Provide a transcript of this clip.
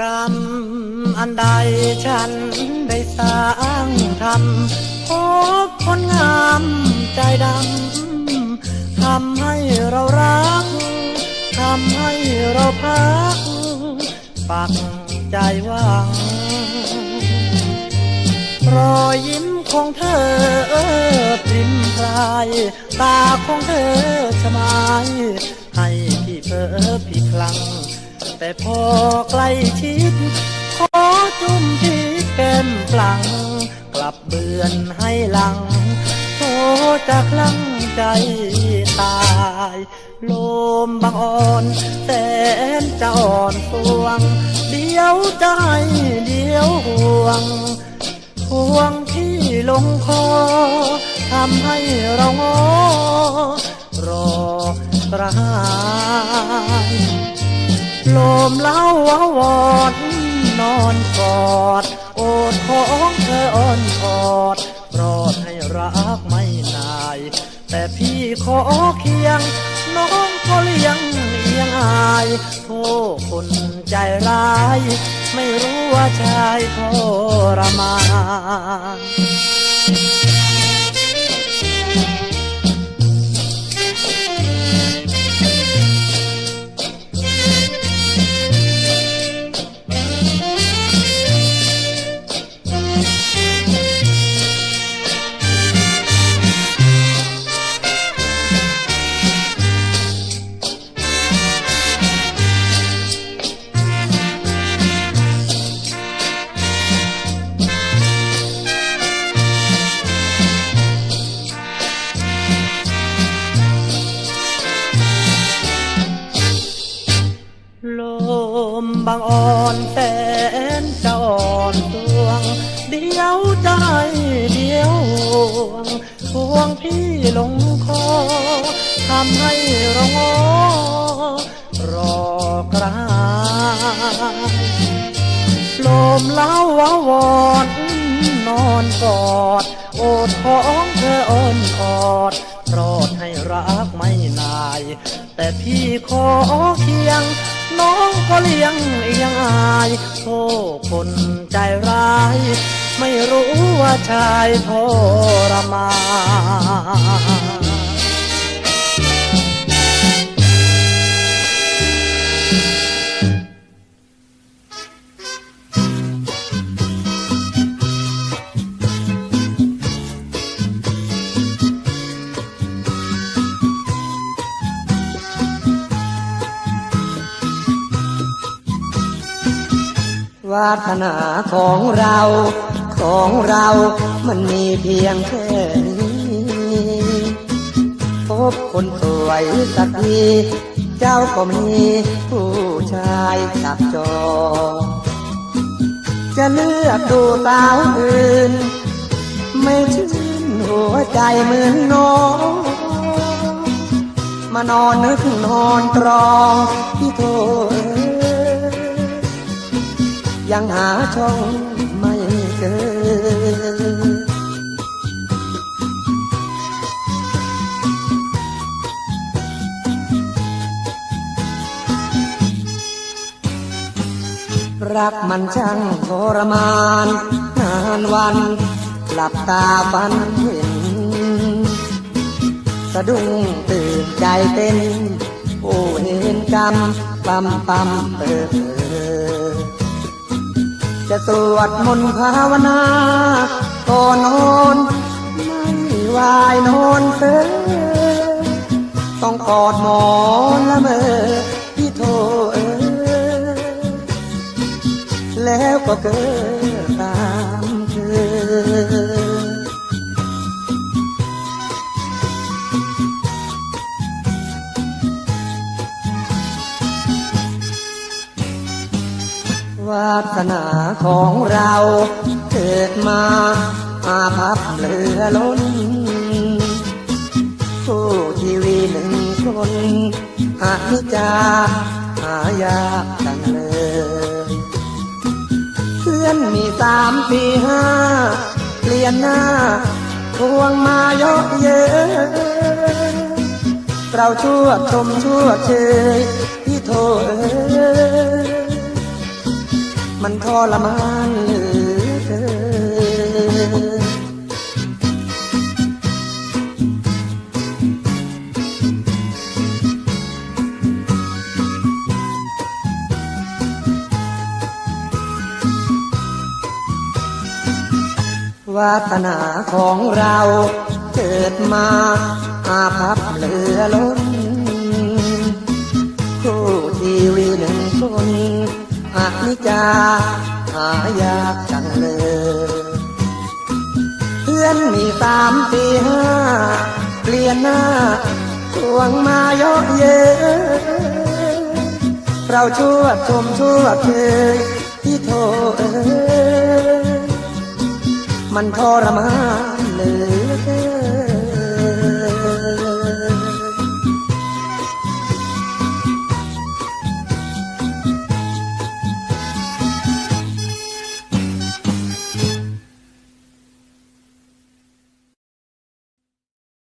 กรรมอันใดฉันได้สร้างทำพบคนงามใจดำทำให้เรารัก ทำให้เราพัก ปักใจหวัง รอยยิ้มของเธอพริมพราย ตาของเธอสมาย ให้พี่เพ้อพี่คลัง แต่พอใกล้ชิด ขอจุ่มที่แก้มกลัง กลับเบือนให้หลังโทจะคลั่ง ใจตายลมบางอ่อนแสนจะอ่อนสวง เดียวใจเดียวห่วง ห่วงที่ลงคอทำให้เรางอรอกระหายลมเล่าววอนนอนกอด โอดของเธออ่อนกอด รอดให้รักไม่นาย แต่พี่ขอเคียง น้องก็เลี้ยงเอียงอายโทษคนใจร้าย ไม่รู้ว่าชายทรมาน วงพี่ลงคอทำให้เรางอรอกรายลมเล้าววอนนอนกอด โอดของเธออ่อนออดโปรดให้รักไม่นาย แต่พี่ขอเคียง น้องก็เลี้ยงเอียงอายโทษคนใจร้าย ไม่รู้ ชายทรมานวาสนาของเรา ของเรามันมีเพียงแค่นี้พบคนสวยสักทีเจ้าก็มีผู้ชายจับจองจะเลือกดูสาวอื่น ไม่ชื่นหัวใจเหมือนน้องมานอนนึกนอนตรองที่โทษยังหาช่องไม่เจอ รักมันช่างทรมาน นานวัน หลับตาฝันเห็น สะดุ้งตื่นใจเต้นโอ้เห็นกรรมปั๊มปั๊มเออเออ จะสวดมนต์ภาวนาก่อนนอนไม่วายนอนเสือต้องกอดหมอนละเมอพี่โทเออแล้วก็เกิดตามเกิด สนาของเราเกิดมาอาภัพเหลือล้นสู้ชีวิตหนึ่งคนอาิจาหายากจังเลยเพื่อนมีสามสี่ห้าเปลี่ยนหน้าทวงมายอะเยอะเราชั่วชมชั่วเชยที่โทษเอ้ย มันทรมานเหลือเกินวาสนาของเราเกิดมาอาภัพเหลือล้น จาหายากจังเลย เพื่อนมีสามสี่ห้าเปลี่ยนหน้าทวงมาเยอะเยอะเราชั่วชมชั่วเคยที่โทษเอ้ยมันทรมานเลย